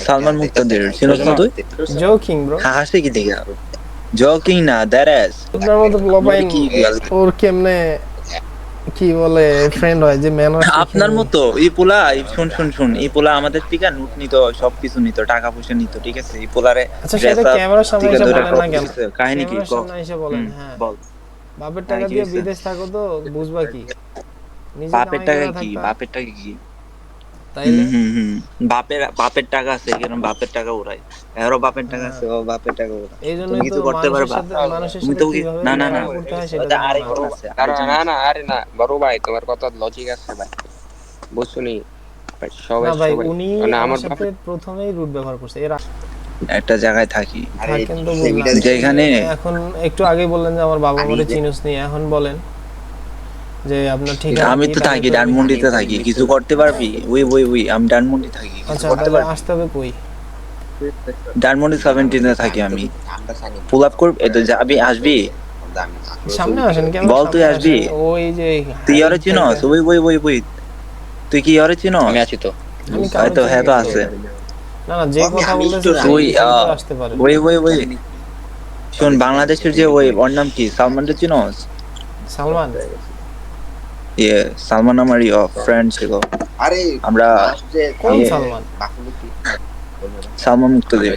সালমান মুক্তাদের। চিনস না তুই? জোকিং ব্রো হা- হাসে কি দেখে? জকিং না দ্যারাস আপনার মতো পোলাপাইন কি ওর কেমনে কি বলে ফ্রেন্ড হয় যে ম্যানার আপনার মতো এই পোলা শুন শুন শুন এই পোলা আমাদের থেকে নোট নিত সবকিছু নিত টাকা পয়সা নিত ঠিক আছে? এই পোলারে আচ্ছা সেটা ক্যামেরার সামনে এসে বলেন না কেন? কাহিনী কি? বলেন হ্যাঁ। বল। বাপের টাকা হ্যাঁ, কি দিয়ে বিদেশ থাকো তো বুঝবা কি? বাপের টাকা কি? বাপের টাকা কি? তাইলে। বাপের বাপের টাকা আছে কেন বাপের টাকা উড়াই এরও বাপের টাকা আছে ও বাপের টাকা উড়াই এই জন্য কিছু করতে পারবা? তুমি তো না, না, না। না। আছে, না না আরে না। বড় ভাই তোমার কথা লজিক আছে ভাই। বুঝছনি? সবাই ভাই উনি মানে আমার সাথে প্রথমেই রুট ব্যবহার করছে। এর একটা জায়গায় থাকি। যেখানে এখন একটু আগে বললেন যে আমার বাবা মারে চিনুস নি এখন বলেন। যে আপনার ঠিক আমি তো থাকি ডানমন্ডিতে থাকি। কিছু করতে পারবি? ওই ওই ওই আমি ডানমন্ডি থাকি। কিছু আচ্ছা করতে পারবি? আসতে হবে কই? ডানমন্ডি সেভেন্টিনে থাকি আমি। পুল আপ করবি? তো যাবি আসবি? সামনে আসেন কেন? বল তুই আসবি? ওই যে তুই ইয়ারে চিনস? ওই ওই ওই ওই তুই কি ইয়ারে চিনস? আমি আছি তো। আমি হয়তো হ্যাঁ তো আছে। না। না যে কথা বলতেছে তুই, তো আসতে পারে। ওই ওই ওই শোন বাংলাদেশের যে ওই ওর নাম কি? সালমানটা চিনস? সালমান? ইয়ে সালমান আমার ফ্রেন্ড ছিল আরে আমরা যে কোন ইয়ে, সালমান? সালমান মুক্তদেব।